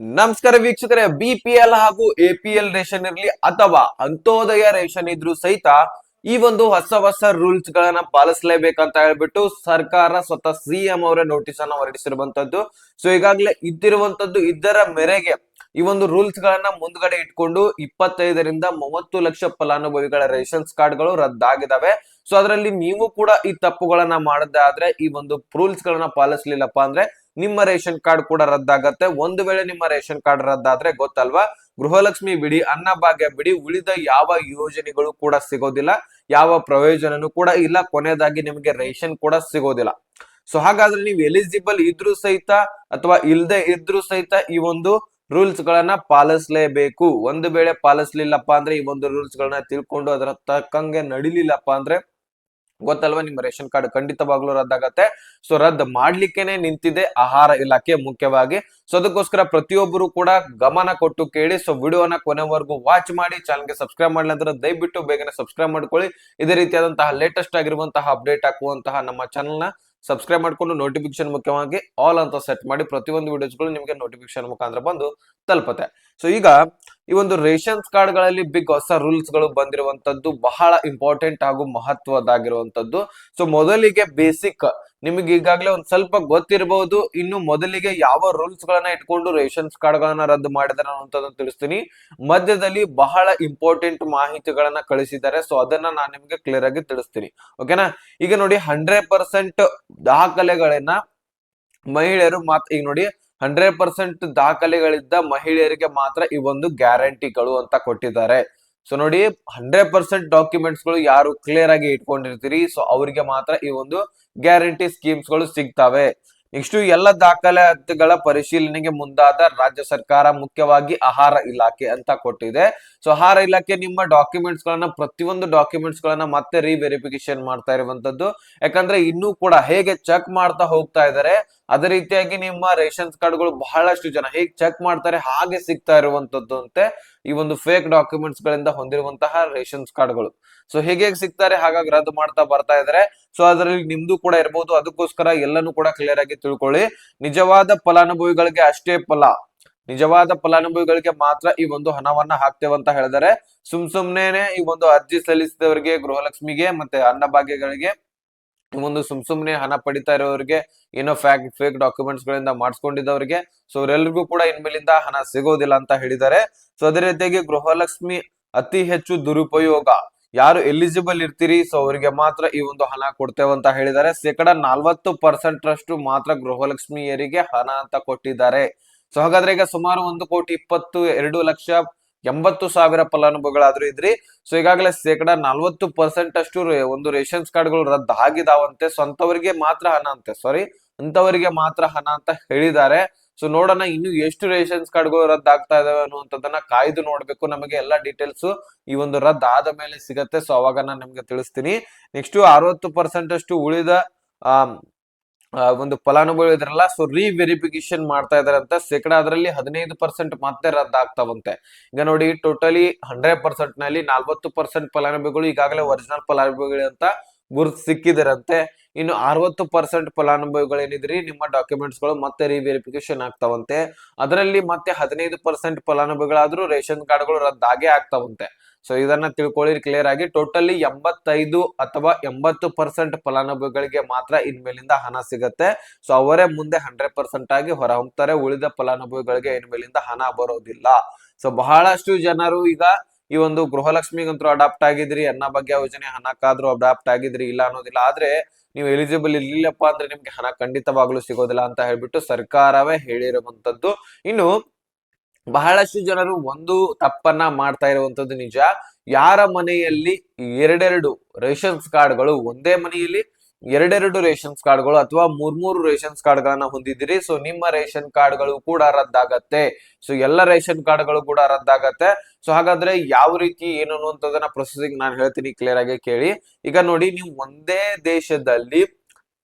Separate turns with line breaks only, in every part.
ನಮಸ್ಕಾರ ವೀಕ್ಷಕರೇ B P L ಹಾಗೂ ಎ ಪಿ ಎಲ್ ರೇಷನ್ ಇರಲಿ ಅಥವಾ ಅಂತೋದಯ ರೇಷನ್ ಇದ್ರು ಸಹಿತ ಈ ಒಂದು ಹೊಸ ಹೊಸ ರೂಲ್ಸ್ ಗಳನ್ನ ಪಾಲಿಸಲೇಬೇಕಂತ ಹೇಳ್ಬಿಟ್ಟು ಸರ್ಕಾರ ಸ್ವತಃ ಸಿಎಂ ಅವರ ನೋಟಿಸ್ ಅನ್ನ ಹೊರಡಿಸಿರುವಂತದ್ದು. ಸೊ ಈಗಾಗಲೇ ಇದ್ದಿರುವಂತದ್ದು ಇದರ ಮೇರೆಗೆ ಈ ಒಂದು ರೂಲ್ಸ್ ಗಳನ್ನ ಮುಂದ್ಗಡೆ ಇಟ್ಕೊಂಡು ಇಪ್ಪತ್ತೈದರಿಂದ ಮೂವತ್ತು ಲಕ್ಷ ಫಲಾನುಭವಿಗಳ ರೇಷನ್ಸ್ ಕಾರ್ಡ್ಗಳು ರದ್ದಾಗಿದ್ದಾವೆ ಸೊ ಅದರಲ್ಲಿ ನೀವು ಕೂಡ ಈ ತಪ್ಪುಗಳನ್ನ ಮಾಡದಾದ್ರೆ ಈ ಒಂದು ರೂಲ್ಸ್ ಗಳನ್ನ ಪಾಲಿಸ್ಲಿಲ್ಲಪ್ಪ ಅಂದ್ರೆ ನಿಮ್ಮ ರೇಷನ್ ಕಾರ್ಡ್ ಕೂಡ ರದ್ದಾಗತ್ತೆ. ಒಂದು ವೇಳೆ ನಿಮ್ಮ ರೇಷನ್ ಕಾರ್ಡ್ ರದ್ದಾದ್ರೆ ಗೊತ್ತಲ್ವಾ? ಗೃಹಲಕ್ಷ್ಮಿ ಬಿಡಿ ಅನ್ನಭಾಗ್ಯ ಬಿಡಿ, ಉಳಿದ ಯಾವ ಯೋಜನೆಗಳು ಕೂಡ ಸಿಗೋದಿಲ್ಲ, ಯಾವ ಪ್ರಯೋಜನನೂ ಕೂಡ ಇಲ್ಲ, ಕೊನೆಯದಾಗಿ ನಿಮಗೆ ರೇಷನ್ ಕೂಡ ಸಿಗೋದಿಲ್ಲ. ಸೊ ಹಾಗಾದ್ರೆ ನೀವು ಎಲಿಜಿಬಲ್ ಇದ್ರೂ ಸಹಿತ ಅಥವಾ ಇಲ್ಲದೆ ಇದ್ರೂ ಸಹಿತ ಈ ಒಂದು ರೂಲ್ಸ್ ಗಳನ್ನ ಪಾಲಿಸ್ಲೇಬೇಕು. ಒಂದು ವೇಳೆ ಪಾಲಿಸ್ಲಿಲ್ಲಪ್ಪ ಅಂದ್ರೆ ಈ ಒಂದು ರೂಲ್ಸ್ ಗಳನ್ನ ತಿಳ್ಕೊಂಡು ಅದರ ತಕ್ಕಂಗೆ ನಡಿಲಿಲ್ಲಪ್ಪ ಅಂದ್ರೆ ಗೊತ್ತಲ್ವಾ? ನಿಮ್ಮ ರೇಷನ್ ಕಾರ್ಡ್ ಖಂಡಿತವಾಗ್ಲೂ ರದ್ದಾಗತ್ತೆ. ಸೊ, ರದ್ದು ಮಾಡ್ಲಿಕ್ಕೆನೆ ನಿಂತಿದೆ ಆಹಾರ ಇಲಾಖೆ ಮುಖ್ಯವಾಗಿ. ಸೊ, ಅದಕ್ಕೋಸ್ಕರ ಪ್ರತಿಯೊಬ್ಬರು ಕೂಡ ಗಮನ ಕೊಟ್ಟು ಕೇಳಿ. ಸೊ, ವಿಡಿಯೋನ ಕೊನೆವರೆಗೂ ವಾಚ್ ಮಾಡಿ ಚಾನಲ್ಗೆ ಸಬ್ಸ್ಕ್ರೈಬ್ ಮಾಡಲಿ ಅಂದ್ರೆ ದಯವಿಟ್ಟು ಬೇಗನೆ ಸಬ್ಸ್ಕ್ರೈಬ್ ಮಾಡ್ಕೊಳ್ಳಿ. ಇದೇ ರೀತಿಯಾದಂತಹ ಲೇಟೆಸ್ಟ್ ಆಗಿರುವಂತಹ ಅಪ್ಡೇಟ್ ಹಾಕುವಂತಹ ನಮ್ಮ ಚಾನಲ್ನ ಸಬ್ಸ್ಕ್ರೈಬ್ ಮಾಡ್ಕೊಂಡು ನೋಟಿಫಿಕೇಶನ್ ಮುಖ್ಯವಾಗಿ ಆಲ್ ಅಂತ ಸೆಟ್ ಮಾಡಿ ಪ್ರತಿಯೊಂದು ವಿಡಿಯೋಸ್ಗಳು ನಿಮಗೆ ನೋಟಿಫಿಕೇಶನ್ ಮುಖಾಂತರ ಬಂದು ತಲುಪುತ್ತೆ. ಸೊ ಈಗ ಈ ಒಂದು ರೇಷನ್ಸ್ ಕಾರ್ಡ್ಗಳಲ್ಲಿ ಬಿಗ್ ಹೊಸ ರೂಲ್ಸ್ಗಳು ಬಂದಿರುವಂತದ್ದು ಬಹಳ ಇಂಪಾರ್ಟೆಂಟ್ ಹಾಗೂ ಮಹತ್ವದಾಗಿರುವಂತದ್ದು ಸೊ ಮೊದಲಿಗೆ ಬೇಸಿಕ್ ನಿಮಗೆ ಈಗಾಗಲೇ ಒಂದ್ ಸ್ವಲ್ಪ ಗೊತ್ತಿರಬಹುದು ಇನ್ನು ಮೊದಲಿಗೆ ಯಾವ ರೂಲ್ಸ್ ಗಳನ್ನ ಇಟ್ಕೊಂಡು ರೇಷನ್ಸ್ ಕಾರ್ಡ್ ಗಳನ್ನ ರದ್ದು ಮಾಡಿದಾರೆ ಅನ್ನೋದನ್ನ ತಿಳಿಸ್ತೀನಿ. ಮಧ್ಯದಲ್ಲಿ ಬಹಳ ಇಂಪಾರ್ಟೆಂಟ್ ಮಾಹಿತಿಗಳನ್ನ ಕಳಿಸಿದ್ದಾರೆ. ಸೊ ಅದನ್ನ ನಾನು ನಿಮಗೆ ಕ್ಲಿಯರ್ ಆಗಿ ತಿಳಿಸ್ತೀನಿ. ಓಕೆನಾ ಈಗ ನೋಡಿ ಹಂಡ್ರೆಡ್ ಪರ್ಸೆಂಟ್ ದಾಖಲೆಗಳನ್ನ ಮಹಿಳೆಯರು ಮಾತ್ರ ಈಗ ನೋಡಿ ಹಂಡ್ರೆಡ್ ಪರ್ಸೆಂಟ್ ದಾಖಲೆಗಳಿದ್ದ ಮಹಿಳೆಯರಿಗೆ ಮಾತ್ರ ಈ ಒಂದು ಗ್ಯಾರಂಟಿಗಳು ಅಂತ ಕೊಟ್ಟಿದ್ದಾರೆ. ಸೊ ನೋಡಿ ಹಂಡ್ರೆಡ್ ಪರ್ಸೆಂಟ್ ಡಾಕ್ಯುಮೆಂಟ್ಸ್ಗಳು ಯಾರು ಕ್ಲಿಯರ್ ಆಗಿ ಇಟ್ಕೊಂಡಿರ್ತೀರಿ. ಸೊ ಅವರಿಗೆ ಮಾತ್ರ ಈ ಒಂದು ಗ್ಯಾರಂಟಿ ಸ್ಕೀಮ್ಸ್ಗಳು ಸಿಗ್ತವೆ. ನೆಕ್ಸ್ಟ್ ಎಲ್ಲ ದಾಖಲಾತಿಗಳ ಪರಿಶೀಲನೆಗೆ ಮುಂದಾದ ರಾಜ್ಯ ಸರ್ಕಾರ ಮುಖ್ಯವಾಗಿ ಆಹಾರ ಇಲಾಖೆ ಅಂತ ಕೊಟ್ಟಿದೆ. ಸೊ ಆಹಾರ ಇಲಾಖೆ ನಿಮ್ಮ ಡಾಕ್ಯುಮೆಂಟ್ಸ್ ಗಳನ್ನ, ಪ್ರತಿಯೊಂದು ಡಾಕ್ಯುಮೆಂಟ್ಸ್ ಗಳನ್ನ ಮತ್ತೆ ರಿವೆರಿಫಿಕೇಶನ್ ಮಾಡ್ತಾ ಇರುವಂತದ್ದು ಯಾಕಂದ್ರೆ ಇನ್ನೂ ಕೂಡ ಹೇಗೆ ಚೆಕ್ ಮಾಡ್ತಾ ಹೋಗ್ತಾ ಇದ್ದಾರೆ, ಅದೇ ರೀತಿಯಾಗಿ ನಿಮ್ಮ ರೇಷನ್ಸ್ ಕಾರ್ಡ್ಗಳು ಬಹಳಷ್ಟು ಜನ ಹೇಗೆ ಚೆಕ್ ಮಾಡ್ತಾರೆ, ಹಾಗೆ ಸಿಗ್ತಾ ಇರುವಂತದ್ದು ಅಂತೆ. ಈ ಒಂದು ಫೇಕ್ ಡಾಕ್ಯುಮೆಂಟ್ಸ್ ಗಳಿಂದ ಹೊಂದಿರುವಂತಹ ರೇಷನ್ಸ್ ಕಾರ್ಡ್ಗಳು ಸೊ ಹೇಗೆ ಸಿಗ್ತಾರೆ, ಹಾಗಾಗಿ ರದ್ದು ಮಾಡ್ತಾ ಬರ್ತಾ ಇದಾರೆ. ಸೊ ಅದರಲ್ಲಿ ನಿಮ್ದು ಕೂಡ ಇರಬಹುದು ಅದಕ್ಕೋಸ್ಕರ ಎಲ್ಲನೂ ಕೂಡ ಕ್ಲಿಯರ್ ಆಗಿ ತಿಳ್ಕೊಳ್ಳಿ. ನಿಜವಾದ ಫಲಾನುಭವಿಗಳಿಗೆ ಅಷ್ಟೇ ಫಲ. ನಿಜವಾದ ಫಲಾನುಭವಿಗಳಿಗೆ ಮಾತ್ರ ಈ ಒಂದು ಹಣವನ್ನ ಹಾಕ್ತೇವಂತ ಹೇಳಿದರೆ. ಸುಮ್ ಸುಮ್ನೆನೆ ಈ ಒಂದು ಅರ್ಜಿ ಸಲ್ಲಿಸಿದವರಿಗೆ ಗೃಹಲಕ್ಷ್ಮಿಗೆ ಮತ್ತೆ ಅನ್ನಭಾಗ್ಯಗಳಿಗೆ ಒಂದು ಸುಮ್ ಸುಮ್ನೆ ಹಣ ಪಡಿತಾ ಇರೋರಿಗೆ, ಏನೋ ಫ್ಯಾಕ್ ಫೇಕ್ ಡಾಕ್ಯುಮೆಂಟ್ಸ್ ಗಳಿಂದ ಮಾಡಿಸ್ಕೊಂಡಿದ್ದವರಿಗೆ ಸೊ ಅವರೆಲ್ಲರಿಗೂ ಕೂಡ ಇನ್ಮೇಲಿಂದ ಹಣ ಸಿಗೋದಿಲ್ಲ ಅಂತ ಹೇಳಿದ್ದಾರೆ. ಸೊ ಅದೇ ರೀತಿಯಾಗಿ ಗೃಹಲಕ್ಷ್ಮಿ ಅತಿ ಹೆಚ್ಚು ದುರುಪಯೋಗ. ಯಾರು ಎಲಿಜಿಬಲ್ ಇರ್ತೀರಿ ಸೊ ಅವರಿಗೆ ಮಾತ್ರ ಈ ಒಂದು ಹಣ ಕೊಡ್ತೇವೆ ಅಂತ ಹೇಳಿದ್ದಾರೆ. ಶೇಕಡ ನಲ್ವತ್ತು ಪರ್ಸೆಂಟ್ ರಷ್ಟು ಮಾತ್ರ ಗೃಹಲಕ್ಷ್ಮಿಯರಿಗೆ ಹಣ ಅಂತ ಕೊಟ್ಟಿದ್ದಾರೆ. ಸೊ ಹಾಗಾದ್ರೆ ಈಗ ಸುಮಾರು ಒಂದು ಕೋಟಿ ಇಪ್ಪತ್ತು ಎರಡು ಲಕ್ಷ ಎಂಬತ್ತು ಸಾವಿರ ಫಲಾನುಭವಿಗಳಾದ್ರೂ ಇದ್ರಿ. ಸೊ ಈಗಾಗಲೇ ಶೇಕಡ ನಲ್ವತ್ತು ಪರ್ಸೆಂಟ್ ಅಷ್ಟು ಒಂದು ರೇಷನ್ಸ್ ಕಾರ್ಡ್ಗಳು ರದ್ದು ಆಗಿದಾವಂತೆ ಸ್ವಂತವರಿಗೆ ಮಾತ್ರ ಹಣ ಅಂತೆ ಸಾರಿ ಅಂತವರಿಗೆ ಮಾತ್ರ ಹಣ ಅಂತ ಹೇಳಿದ್ದಾರೆ. ಸೊ ನೋಡೋಣ ಇನ್ನು ಎಷ್ಟು ರೇಷನ್ಸ್ ಕಾರ್ಡ್ಗಳು ರದ್ದು ಆಗ್ತಾ ಇದಾವೆ ಅನ್ನುವಂಥದ್ದನ್ನ ಕಾಯ್ದು ನೋಡ್ಬೇಕು. ನಮಗೆ ಎಲ್ಲಾ ಡೀಟೇಲ್ಸ್ ಈ ಒಂದು ರದ್ದು ಆದ ಮೇಲೆ ಸಿಗತ್ತೆ. ಸೊ ಅವಾಗ ನಾನು ನಿಮ್ಗೆ ತಿಳಿಸ್ತೀನಿ. ನೆಕ್ಸ್ಟ್ ಅರವತ್ತು ಪರ್ಸೆಂಟ್ ಅಷ್ಟು ಉಳಿದ ಒಂದು ಫಲಾನುಭವಿ ಇದ್ರಲ್ಲ ಸೊ ರಿವೆರಿಫಿಕೇಶನ್ ಮಾಡ್ತಾ ಇದಾರೆ ಅಂತ ಶೇಕಡ ಅದರಲ್ಲಿ ಹದಿನೈದು ಪರ್ಸೆಂಟ್ ಮತ್ತೆ ರದ್ದಾಗ್ತಾವಂತೆ. ಈಗ ನೋಡಿ ಟೋಟಲಿ ಹಂಡ್ರೆಡ್ ಪರ್ಸೆಂಟ್ನಲ್ಲಿ ನಲ್ವತ್ತು ಪರ್ಸೆಂಟ್ ಫಲಾನುಭವಿಗಳು ಈಗಾಗಲೇ ಒರಿಜಿನಲ್ ಫಲಾನುಭವಿಗಳು ಅಂತ ಗುರುತು ಸಿಕ್ಕಿದರಂತೆ. ಇನ್ನು ಅರವತ್ತು ಪರ್ಸೆಂಟ್ ಫಲಾನುಭವಿಗಳು ಏನಿದ್ರಿ ನಿಮ್ಮ ಡಾಕ್ಯುಮೆಂಟ್ಸ್ಗಳು ಮತ್ತೆ ರಿವೆರಿಫಿಕೇಶನ್ ಆಗ್ತಾವಂತೆ. ಅದರಲ್ಲಿ ಮತ್ತೆ ಹದಿನೈದು ಪರ್ಸೆಂಟ್ ಫಲಾನುಭವಿಗಳಾದ್ರೂ ರೇಷನ್ ಕಾರ್ಡ್ಗಳು ರದ್ದಾಗೇ ಆಗ್ತಾವಂತೆ. ಸೊ ಇದನ್ನ ತಿಳ್ಕೊಳ್ಳಿ ಕ್ಲಿಯರ್ ಆಗಿ. ಟೋಟಲಿ ಎಂಬತ್ತೈದು ಅಥವಾ ಎಂಬತ್ತು ಪರ್ಸೆಂಟ್ ಫಲಾನುಭವಿಗಳಿಗೆ ಮಾತ್ರ ಇನ್ಮೇಲಿಂದ ಹಣ ಸಿಗತ್ತೆ. ಸೊ ಅವರೇ ಮುಂದೆ ಹಂಡ್ರೆಡ್ ಪರ್ಸೆಂಟ್ ಆಗಿ ಹೊರ ಹೊಮ್ತಾರೆ ಉಳಿದ ಫಲಾನುಭವಿಗಳಿಗೆ ಇನ್ಮೇಲಿಂದ ಹಣ ಬರೋದಿಲ್ಲ. ಸೊ ಬಹಳಷ್ಟು ಜನರು ಈಗ ಈ ಒಂದು ಗೃಹಲಕ್ಷ್ಮಿಗಂತೂ ಅಡಾಪ್ಟ್ ಆಗಿದ್ರಿ. ಅನ್ನಭಾಗ್ಯ ಯೋಜನೆ ಹಣಕ್ಕಾದ್ರೂ ಅಡಾಪ್ಟ್ ಆಗಿದ್ರಿ, ಇಲ್ಲ ಅನ್ನೋದಿಲ್ಲ. ಆದ್ರೆ ನೀವು ಎಲಿಜಿಬಲ್ ಇರ್ಲಿಲ್ಲಪ್ಪ ಅಂದ್ರೆ ನಿಮ್ಗೆ ಹಣ ಖಂಡಿತವಾಗ್ಲೂ ಸಿಗೋದಿಲ್ಲ ಅಂತ ಹೇಳ್ಬಿಟ್ಟು ಸರ್ಕಾರವೇ ಹೇಳಿರುವಂತದ್ದು ಇನ್ನು ಬಹಳಷ್ಟು ಜನರು ಒಂದು ತಪ್ಪನ್ನ ಮಾಡ್ತಾ ಇರುವಂತದ್ದು ನಿಜ. ಯಾರ ಮನೆಯಲ್ಲಿ ಎರಡೆರಡು ರೇಷನ್ಸ್ ಕಾರ್ಡ್ಗಳು ಒಂದೇ ಮನೆಯಲ್ಲಿ ಎರಡೆರಡು ರೇಷನ್ಸ್ ಕಾರ್ಡ್ಗಳು ಅಥವಾ ಮೂರ್ಮೂರು ರೇಷನ್ಸ್ ಕಾರ್ಡ್ಗಳನ್ನ ಹೊಂದಿದ್ದೀರಿ. ಸೊ, ನಿಮ್ಮ ರೇಷನ್ ಕಾರ್ಡ್ಗಳು ಕೂಡ ರದ್ದಾಗತ್ತೆ. ಸೊ, ಎಲ್ಲ ರೇಷನ್ ಕಾರ್ಡ್ಗಳು ಕೂಡ ರದ್ದಾಗತ್ತೆ. ಸೊ, ಹಾಗಾದ್ರೆ ಯಾವ ರೀತಿ ಏನು ಅನ್ನುವಂಥದ್ದನ್ನ ಪ್ರೊಸೆಸಿಂಗ್ ನಾನು ಹೇಳ್ತೀನಿ ಕ್ಲಿಯರ್ ಆಗಿ ಕೇಳಿ. ಈಗ ನೋಡಿ, ನೀವು ಒಂದೇ ದೇಶದಲ್ಲಿ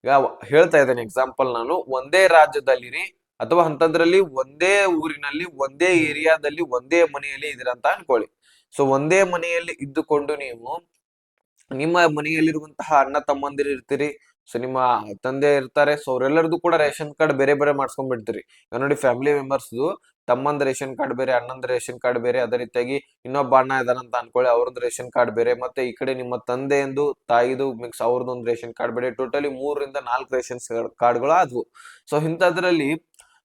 ಈಗ ಹೇಳ್ತಾ ಇದ್ದೇನೆ ಎಕ್ಸಾಂಪಲ್ ನಾನು. ಒಂದೇ ರಾಜ್ಯದಲ್ಲಿರಿ. ಅಥವಾ ಅಂತಂದ್ರಲ್ಲಿ ಒಂದೇ ಊರಿನಲ್ಲಿ ಒಂದೇ ಏರಿಯಾದಲ್ಲಿ ಒಂದೇ ಮನೆಯಲ್ಲಿ ಇದೀರಂತ ಅನ್ಕೊಳ್ಳಿ. ಸೊ ಒಂದೇ ಮನೆಯಲ್ಲಿ ಇದ್ದುಕೊಂಡು ನೀವು ನಿಮ್ಮ ಮನೆಯಲ್ಲಿರುವಂತಹ ಅಣ್ಣ ತಮ್ಮಂದಿರು ಇರ್ತೀರಿ. ಸೊ ನಿಮ್ಮ ತಂದೆ ಇರ್ತಾರೆ. ಸೊ ಅವರೆಲ್ಲರದು ಕೂಡ ರೇಷನ್ ಕಾರ್ಡ್ ಬೇರೆ ಬೇರೆ ಮಾಡ್ಸ್ಕೊಂಡ್ಬಿಡ್ತೀರಿ. ನೋಡಿ ಫ್ಯಾಮಿಲಿ ಮೆಂಬರ್ಸ್ದು ತಮ್ಮಂದ್ ರೇಷನ್ ಕಾರ್ಡ್ ಬೇರೆ, ಅಣ್ಣಂದ್ ರೇಷನ್ ಕಾರ್ಡ್ ಬೇರೆ, ಅದೇ ರೀತಿಯಾಗಿ ಇನ್ನೊಬ್ಬ ಅಣ್ಣ ಇದಾನಂತ ಅನ್ಕೊಳ್ಳಿ. ಅವ್ರದ್ದು ರೇಷನ್ ಕಾರ್ಡ್ ಬೇರೆ ಮತ್ತೆ ಈ ಕಡೆ ನಿಮ್ಮ ತಂದೆಯಂದು, ತಾಯಿದು ಮಿಕ್ಸ್ ಅವ್ರದ್ದೊಂದು ರೇಷನ್ ಕಾರ್ಡ್ ಬೇರೆ. ಟೋಟಲಿ ಮೂರರಿಂದ ನಾಲ್ಕು ರೇಷನ್ ಕಾರ್ಡ್ಗಳು ಆದವು ಸೊ ಇಂಥದ್ರಲ್ಲಿ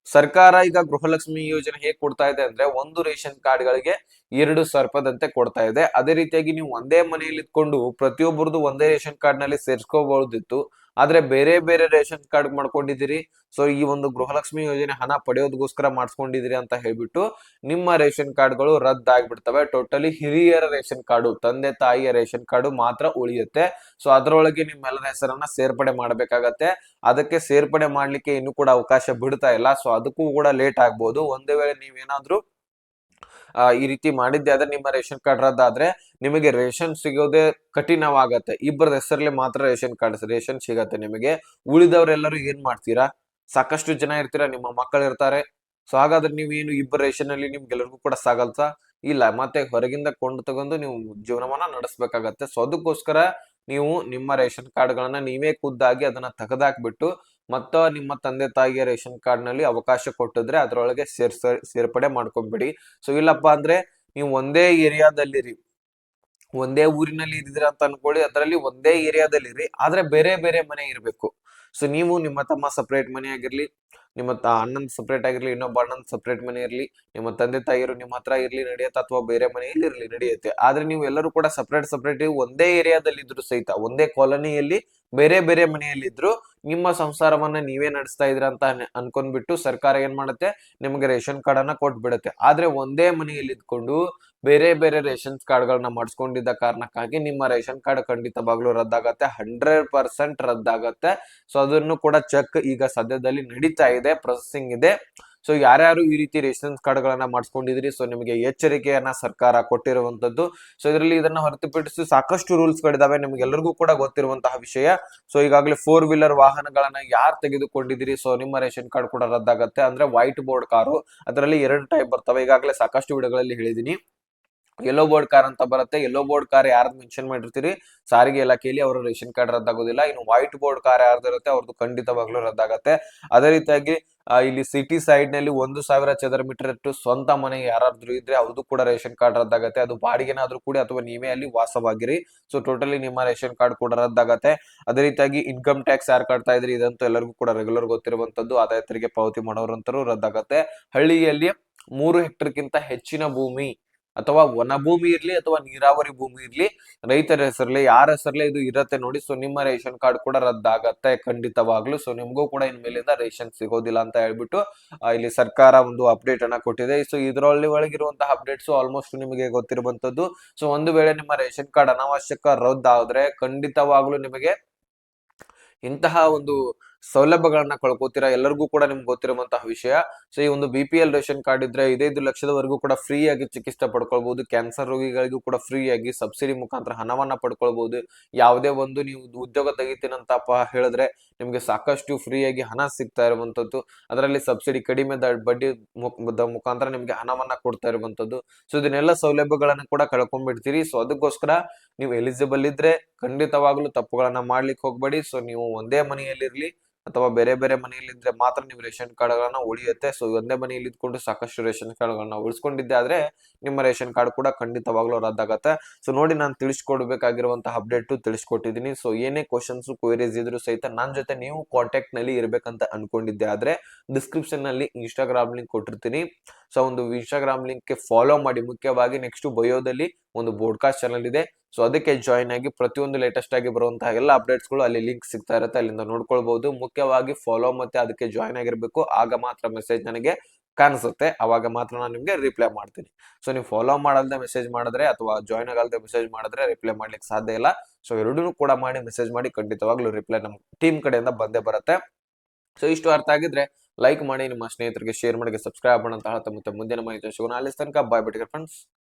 ಸರ್ಕಾರ ಈಗ ಗೃಹಲಕ್ಷ್ಮಿ ಯೋಜನೆ ಹೇಗ್ ಕೊಡ್ತಾ ಇದೆ ಅಂದ್ರೆ ಒಂದು ರೇಷನ್ ಕಾರ್ಡ್ಗಳಿಗೆ ಎರಡು ಸರ್ಪದಂತೆ ಕೊಡ್ತಾ ಇದೆ. ಅದೇ ರೀತಿಯಾಗಿ ನೀವು ಒಂದೇ ಮನೆಯಲ್ಲಿ ಇದ್ಕೊಂಡು ಪ್ರತಿಯೊಬ್ಬರದು ಒಂದೇ ರೇಷನ್ ಕಾರ್ಡ್ನಲ್ಲಿ ಸೇರ್ಸ್ಕೋಬಹುದಿತ್ತು ಆದ್ರೆ ಬೇರೆ ಬೇರೆ ರೇಷನ್ ಕಾರ್ಡ್ ಮಾಡ್ಕೊಂಡಿದ್ದೀರಿ. ಸೊ ಈ ಒಂದು ಗೃಹಲಕ್ಷ್ಮಿ ಯೋಜನೆ ಹಣ ಪಡೆಯೋದಕ್ಕೋಸ್ಕರ ಮಾಡಿಸ್ಕೊಂಡಿದ್ದೀರಿ ಅಂತ ಹೇಳ್ಬಿಟ್ಟು ನಿಮ್ಮ ರೇಷನ್ ಕಾರ್ಡ್ಗಳು ರದ್ದಾಗ್ಬಿಡ್ತವೆ. ಟೋಟಲಿ ಹಿರಿಯರ ರೇಷನ್ ಕಾರ್ಡು, ತಂದೆ ತಾಯಿಯ ರೇಷನ್ ಕಾರ್ಡು ಮಾತ್ರ ಉಳಿಯುತ್ತೆ. ಸೊ ಅದರೊಳಗೆ ನಿಮ್ಮೆಲ್ಲರ ಹೆಸರನ್ನ ಸೇರ್ಪಡೆ ಮಾಡ್ಬೇಕಾಗತ್ತೆ. ಅದಕ್ಕೆ ಸೇರ್ಪಡೆ ಮಾಡ್ಲಿಕ್ಕೆ ಇನ್ನೂ ಕೂಡ ಅವಕಾಶ ಬಿಡ್ತಾ ಇಲ್ಲ. ಸೊ ಅದಕ್ಕೂ ಕೂಡ ಲೇಟ್ ಆಗ್ಬೋದು. ಒಂದೇ ವೇಳೆ ನೀವೇನಾದ್ರೂ ಈ ರೀತಿ ಮಾಡಿದ್ದೆ ಆದ್ರೆ ನಿಮ್ಮ ರೇಷನ್ ಕಾರ್ಡ್ ರದ್ದಾದ್ರೆ ನಿಮಗೆ ರೇಷನ್ ಸಿಗೋದೇ ಕಠಿಣವಾಗತ್ತೆ. ಇಬ್ಬರ ಹೆಸರಲ್ಲಿ ಮಾತ್ರ ರೇಷನ್ ಕಾರ್ಡ್ ರೇಷನ್ ಸಿಗತ್ತೆ ನಿಮಗೆ. ಉಳಿದವರೆಲ್ಲರೂ ಏನ್ ಮಾಡ್ತೀರಾ? ಸಾಕಷ್ಟು ಜನ ಇರ್ತೀರಾ? ನಿಮ್ಮ ಮಕ್ಕಳು ಇರ್ತಾರೆ. ಸೊ ಹಾಗಾದ್ರೆ ನೀವೇನು ಇಬ್ಬರ ರೇಷನ್ ಅಲ್ಲಿ ನಿಮ್ಗೆಲ್ಲರಿಗೂ ಕೂಡ ಸಾಗಲ್ತಾ? ಇಲ್ಲ, ಮತ್ತೆ ಹೊರಗಿಂದ ಕೊಂಡು ತಗೊಂಡು ನೀವು ಜೀವನವನ್ನ ನಡೆಸ್ಬೇಕಾಗತ್ತೆ. ಸೊ ಅದಕ್ಕೋಸ್ಕರ ನೀವು ನಿಮ್ಮ ರೇಷನ್ ಕಾರ್ಡ್ಗಳನ್ನ ನೀವೇ ಖುದ್ದಾಗಿ ಅದನ್ನ ತೆಗೆದಾಕ್ಬಿಟ್ಟು ಮತ್ತ ನಿಮ್ಮ ತಂದೆ ತಾಯಿಯ ರೇಷನ್ ಕಾರ್ಡ್ನಲ್ಲಿ ಅವಕಾಶ ಕೊಟ್ಟಿದ್ರೆ ಅದರೊಳಗೆ ಸೇರ್ಸ, ಸೇರ್ಪಡೆ ಮಾಡ್ಕೊಂಡ್ಬಿಡಿ ಸೊ ಇಲ್ಲಪ್ಪ ಅಂದ್ರೆ ನೀವು ಒಂದೇ ಏರಿಯಾದಲ್ಲಿರಿ. ಒಂದೇ ಊರಿನಲ್ಲಿ ಇದ್ದೀರಾ ಅಂತ ಅನ್ಕೊಳ್ಳಿ. ಅದರಲ್ಲಿ ಒಂದೇ ಏರಿಯಾದಲ್ಲಿರಿ. ಆದ್ರೆ ಬೇರೆ ಬೇರೆ ಮನೆ ಇರಬೇಕು. ಸೊ ನೀವು ನಿಮ್ಮ ತಮ್ಮ ಸಪ್ರೇಟ್ ಮನೆ ಆಗಿರ್ಲಿ, ನಿಮ್ಮ ತ, ಅಣ್ಣನ್ ಸಪ್ರೇಟ್ ಆಗಿರ್ಲಿ, ಇನ್ನೊಬ್ಬ ಅಣ್ಣನ್ ಸಪ್ರೇಟ್ ಮನೆ ಇರಲಿ, ನಿಮ್ಮ ತಂದೆ ತಾಯಿಯರು ನಿಮ್ಮ ಹತ್ರ ಇರಲಿ, ನಡೆಯುತ್ತೆ ಅಥವಾ ಬೇರೆ ಮನೆಯಲ್ಲಿ ಇರಲಿ, ನಡೆಯುತ್ತೆ. ಆದ್ರೆ ನೀವು ಎಲ್ಲರೂ ಕೂಡ ಸಪ್ರೇಟ್ ಸಪ್ರೇಟ್ ಒಂದೇ ಏರಿಯಾದಲ್ಲಿ ಇದ್ರು ಸಹಿತ, ಒಂದೇ ಕಾಲೋನಿಯಲ್ಲಿ ಬೇರೆ ಬೇರೆ ಮನೆಯಲ್ಲಿದ್ರು ನಿಮ್ಮ ಸಂಸಾರವನ್ನ ನೀವೇ ನಡೆಸ್ತಾ ಇದ್ರ ಅಂತ ಅನ್- ಅನ್ಕೊಂಡ್ಬಿಟ್ಟು ಸರ್ಕಾರ ಏನ್ ಮಾಡುತ್ತೆ? ನಿಮಗೆ ರೇಷನ್ ಕಾರ್ಡ್ ಅನ್ನ ಕೊಟ್ಬಿಡುತ್ತೆ. ಆದ್ರೆ ಒಂದೇ ಮನೆಯಲ್ಲಿ ಇದ್ಕೊಂಡು ಬೇರೆ ಬೇರೆ ರೇಷನ್ ಕಾರ್ಡ್ಗಳನ್ನ ಮಾಡಿಸ್ಕೊಂಡಿದ್ದ ಕಾರಣಕ್ಕಾಗಿ ನಿಮ್ಮ ರೇಷನ್ ಕಾರ್ಡ್ ಖಂಡಿತವಾಗ್ಲೂ ರದ್ದಾಗತ್ತೆ, ಹಂಡ್ರೆಡ್ ಪರ್ಸೆಂಟ್ ರದ್ದಾಗತ್ತೆ. ಸೊ, ಅದನ್ನು ಕೂಡ ಚೆಕ್ ಈಗ ಸದ್ಯದಲ್ಲಿ ನಡೀತಾ ಇದೆ, ಪ್ರೊಸೆಸಿಂಗ್ ಇದೆ. ಸೊ, ಯಾರ್ಯಾರು ಈ ರೀತಿ ರೇಷನ್ ಕಾರ್ಡ್ಗಳನ್ನ ಮಾಡಿಸ್ಕೊಂಡಿದ್ರಿ, ಸೊ, ನಿಮಗೆ ಎಚ್ಚರಿಕೆಯನ್ನ ಸರ್ಕಾರ ಕೊಟ್ಟಿರುವಂತದ್ದು ಸೊ, ಇದರಲ್ಲಿ ಇದನ್ನ ಹೊರತುಪಡಿಸಿ ಸಾಕಷ್ಟು ರೂಲ್ಸ್ ಗಳಿದಾವೆ ನಿಮ್ಗೆಲ್ಲರಿಗೂ ಕೂಡ ಗೊತ್ತಿರುವಂತಹ ವಿಷಯ. ಸೊ, ಈಗಾಗಲೇ ಫೋರ್ ವೀಲರ್ ವಾಹನಗಳನ್ನ ಯಾರು ತೆಗೆದುಕೊಂಡಿದ್ದೀರಿ ಸೊ, ನಿಮ್ಮ ರೇಷನ್ ಕಾರ್ಡ್ ಕೂಡ ರದ್ದಾಗತ್ತೆ. ಅಂದ್ರೆ ವೈಟ್ ಬೋರ್ಡ್ ಕಾರು, ಅದರಲ್ಲಿ ಎರಡು ಟೈಪ್ ಬರ್ತವೆ. ಈಗಾಗಲೇ ಸಾಕಷ್ಟು ವಿಡಿಯೋಗಳಲ್ಲಿ ಹೇಳಿದೀನಿ. ಯೆಲ್ಲೋ ಬೋರ್ಡ್ ಕಾರ್ ಅಂತ ಬರುತ್ತೆ. ಯೆಲ್ಲೋ ಬೋರ್ಡ್ ಕಾರ್ ಯಾರು ಮೆನ್ಷನ್ ಮಾಡಿರ್ತೀರಿ? ಸಾರಿಗೆ ಇಲಾಖೆಯಲ್ಲಿ ಅವರ ರೇಷನ್ ಕಾರ್ಡ್ ರದ್ದಾಗೋದಿಲ್ಲ. ಇನ್ನು ವೈಟ್ ಬೋರ್ಡ್ ಕಾರ್ ಯಾರ್ದು ಇರುತ್ತೆ ಅವ್ರದ್ದು ಖಂಡಿತವಾಗ್ಲೂ ರದ್ದಾಗತ್ತೆ. ಅದೇ ರೀತಿಯಾಗಿ ಇಲ್ಲಿ ಸಿಟಿ ಸೈಡ್ನಲ್ಲಿ ಒಂದು ಸಾವಿರ ಚದರ ಮೀಟರ್ ಅಷ್ಟು ಸ್ವಂತ ಮನೆ ಯಾರಾದ್ರೂ ಇದ್ರೆ ಅವ್ರದ್ದು ಕೂಡ ರೇಷನ್ ಕಾರ್ಡ್ ರದ್ದಾಗತ್ತೆ. ಅದು ಬಾಡಿಗೆನಾದ್ರೂ ಕೂಡ ಅಥವಾ ನೀವೇ ಅಲ್ಲಿ ವಾಸವಾಗಿರಿ. ಸೊ ಟೋಟಲಿ ನಿಮ್ಮ ರೇಷನ್ ಕಾರ್ಡ್ ಕೂಡ ರದ್ದಾಗತ್ತೆ. ಅದೇ ರೀತಿಯಾಗಿ ಇನ್ಕಮ್ ಟ್ಯಾಕ್ಸ್ ಯಾರು ಕಟ್ತಾ ಇದ್ರಿ? ಇದಂತೂ ಎಲ್ಲರಿಗೂ ಕೂಡ ರೆಗ್ಯುಲರ್ ಗೊತ್ತಿರುವಂತದ್ದು. ಆದಾಯ ತೆರಿಗೆ ಪಾವತಿ ಮಾಡೋರಂತರೂ ರದ್ದಾಗತ್ತೆ. ಹಳ್ಳಿಯಲ್ಲಿ ಮೂರು ಹೆಕ್ಟರ್ಗಿಂತ ಹೆಚ್ಚಿನ ಭೂಮಿ ಅಥವಾ ವನ ಭೂಮಿ ಇರ್ಲಿ ಅಥವಾ ನೀರಾವರಿ ಭೂಮಿ ಇರ್ಲಿ, ರೈತರ ಹೆಸರಲ್ಲಿ ಯಾರ ಹೆಸರಲ್ಲೇ ಇದು ಇರತ್ತೆ ನೋಡಿ. ಸೊ ನಿಮ್ಮ ರೇಷನ್ ಕಾರ್ಡ್ ಕೂಡ ರದ್ದಾಗತ್ತೆ ಖಂಡಿತವಾಗ್ಲು. ಸೊ ನಿಮ್ಗೂ ಕೂಡ ಇನ್ ಮೇಲಿಂದ ರೇಷನ್ ಸಿಗೋದಿಲ್ಲ ಅಂತ ಹೇಳ್ಬಿಟ್ಟು ಇಲ್ಲಿ ಸರ್ಕಾರ ಒಂದು ಅಪ್ಡೇಟ್ ಅನ್ನ ಕೊಟ್ಟಿದೆ. ಸೊ ಇದರಲ್ಲಿ ಒಳಗಿರುವಂತಹ ಅಪ್ಡೇಟ್ಸ್ ಆಲ್ಮೋಸ್ಟ್ ನಿಮಗೆ ಗೊತ್ತಿರುವಂತದ್ದು ಸೊ ಒಂದು ವೇಳೆ ನಿಮ್ಮ ರೇಷನ್ ಕಾರ್ಡ್ ಅನಾವಶ್ಯಕ ರದ್ದಾದ್ರೆ ಖಂಡಿತವಾಗ್ಲೂ ನಿಮಗೆ ಇಂತಹ ಒಂದು ಸೌಲಭ್ಯಗಳನ್ನ ಕಳ್ಕೊತೀರಾ, ಎಲ್ಲರಿಗೂ ಕೂಡ ನಿಮ್ಗೆ ಗೊತ್ತಿರುವಂತಹ ವಿಷಯ. ಸೊ ಈ ಒಂದು B P L ration card ಇದ್ರೆ ಐದೈದು ಲಕ್ಷದವರೆಗೂ ಕೂಡ ಫ್ರೀ ಆಗಿ ಚಿಕಿತ್ಸೆ ಪಡ್ಕೊಳ್ಬಹುದು ಕ್ಯಾನ್ಸರ್ ರೋಗಿಗಳಿಗೂ ಕೂಡ ಫ್ರೀ ಆಗಿ ಸಬ್ಸಿಡಿ ಮುಖಾಂತರ ಹಣವನ್ನ ಪಡ್ಕೊಳ್ಬಹುದು ಯಾವುದೇ ಒಂದು ನೀವು ಉದ್ಯೋಗ ತೆಗಿತೀನಂತಪ್ಪ ಹೇಳಿದ್ರೆ ನಿಮ್ಗೆ ಸಾಕಷ್ಟು ಫ್ರೀ ಆಗಿ ಹಣ ಸಿಗ್ತಾ ಇರುವಂತದ್ದು ಅದರಲ್ಲಿ ಸಬ್ಸಿಡಿ ಕಡಿಮೆ ಬಡ್ಡಿ ಮುಖಾಂತರ ನಿಮ್ಗೆ ಹಣವನ್ನ ಕೊಡ್ತಾ ಇರುವಂತದ್ದು ಸೊ ಇದನ್ನೆಲ್ಲ ಸೌಲಭ್ಯಗಳನ್ನ ಕೂಡ ಕಳ್ಕೊಂಡ್ಬಿಡ್ತೀರಿ. ಸೊ ಅದಕ್ಕೋಸ್ಕರ ನೀವು ಎಲಿಜಿಬಲ್ ಇದ್ರೆ ಖಂಡಿತವಾಗ್ಲೂ ತಪ್ಪುಗಳನ್ನ ಮಾಡ್ಲಿಕ್ಕೆ ಹೋಗ್ಬೇಡಿ. ಸೊ ನೀವು ಒಂದೇ ಮನೆಯಲ್ಲಿರ್ಲಿ. ಅಥವಾ ಬೇರೆ ಬೇರೆ ಮನೆಯಲ್ಲಿ ಇದ್ರೆ ಮಾತ್ರ ನೀವು ರೇಷನ್ ಕಾರ್ಡ್ಗಳನ್ನ ಉಳಿಯುತ್ತೆ. ಸೊ, ಒಂದೇ ಮನೆಯಲ್ಲಿ ಇದ್ಕೊಂಡು ಸಾಕಷ್ಟು ರೇಷನ್ ಕಾರ್ಡ್ಗಳನ್ನ ಉಳಿಸ್ಕೊಂಡಿದ್ದೆ ಆದ್ರೆ ನಿಮ್ಮ ರೇಷನ್ ಕಾರ್ಡ್ ಕೂಡ ಖಂಡಿತವಾಗ್ಲೂ ರದ್ದಾಗತ್ತೆ. ಸೊ, ನೋಡಿ ನಾನು ತಿಳಿಸ್ಕೊಡ್ಬೇಕಾಗಿರುವಂತಹ ಅಪ್ಡೇಟ್ ತಿಳಿಸ್ಕೊಟ್ಟಿದ್ದೀನಿ. ಸೊ, ಏನೇ ಕ್ವಶನ್ಸ್ ಕ್ವೈರೀಸ್ ಇದ್ರು ಸಹಿತ ನನ್ನ ಜೊತೆ ನೀವು ಕಾಂಟ್ಯಾಕ್ಟ್ನಲ್ಲಿ ಇರ್ಬೇಕಂತ ಅನ್ಕೊಂಡಿದ್ದೆ ಆದ್ರೆ ಡಿಸ್ಕ್ರಿಪ್ಷನ್ನಲ್ಲಿ ಇನ್ಸ್ಟಾಗ್ರಾಮ್ ಲಿಂಕ್ ಕೊಟ್ಟಿರ್ತೀನಿ. ಸೊ ಒಂದು ಇನ್ಸ್ಟಾಗ್ರಾಮ್ ಲಿಂಕ್ ಫಾಲೋ ಮಾಡಿ. ಮುಖ್ಯವಾಗಿ ನೆಕ್ಸ್ಟ್ ಬಯೋದಲ್ಲಿ ಒಂದು ಬೋಡ್ಕಾಸ್ಟ್ ಚಾನಲ್ ಇದೆ. ಸೊ ಅದಕ್ಕೆ ಜಾಯಿನ್ ಆಗಿ ಪ್ರತಿಯೊಂದು ಲೇಟೆಸ್ಟ್ ಆಗಿ ಬರುವಂತಹ ಎಲ್ಲ ಅಪ್ಡೇಟ್ಸ್ಗಳು ಅಲ್ಲಿ ಲಿಂಕ್ ಸಿಗ್ತಾ ಇರುತ್ತೆ. ಅಲ್ಲಿಂದ ನೋಡ್ಕೊಳ್ಬಹುದು ಮುಖ್ಯವಾಗಿ ಫಾಲೋ ಮತ್ತೆ ಅದಕ್ಕೆ ಜಾಯಿನ್ ಆಗಿರ್ಬೇಕು. ಆಗ ಮಾತ್ರ ಮೆಸೇಜ್ ನನಗೆ ಕಾಣಿಸುತ್ತೆ. ಅವಾಗ ಮಾತ್ರ ನಾನು ನಿಮಗೆ ರಿಪ್ಲೈ ಮಾಡ್ತೀನಿ. ಸೊ ನೀವು ಫಾಲೋ ಮಾಡಲ್ದೆ ಮೆಸೇಜ್ ಮಾಡಿದ್ರೆ ಅಥವಾ ಜಾಯ್ನ್ ಆಗಲ್ದೆ ಮೆಸೇಜ್ ಮಾಡಿದ್ರೆ ರಿಪ್ಲೈ ಮಾಡ್ಲಿಕ್ಕೆ ಸಾಧ್ಯ ಇಲ್ಲ. ಸೊ ಎರಡೂ ಕೂಡ ಮಾಡಿ ಮೆಸೇಜ್ ಮಾಡಿ ಖಂಡಿತವಾಗ್ಲೂ ರಿಪ್ಲೈ ನಮ್ಮ ಟೀಮ್ ಕಡೆಯಿಂದ ಬಂದೇ ಬರುತ್ತೆ. ಸೊ ಇಷ್ಟು ಅರ್ಥ ಆಗಿದ್ರೆ ಲೈಕ್ ಮಾಡಿ ನಿಮ್ಮ ಸ್ನೇಹಿತರಿಗೆ ಶೇರ್ ಮಾಡಿ ಸಬ್ಸ್ಕ್ರೈಬ್ ಮಾಡಿ ಅಂತ ಹೇಳ್ತಾ ಮತ್ತೆ ಮುಂದಿನ ಮಾಹಿತಿ ಸಿಗೋಣ. ಅಲ್ಲಿ ತನಕ ಬಾಯ್ ಬಿಟ್ಟಿಗೆ ಫ್ರೆಂಡ್ಸ್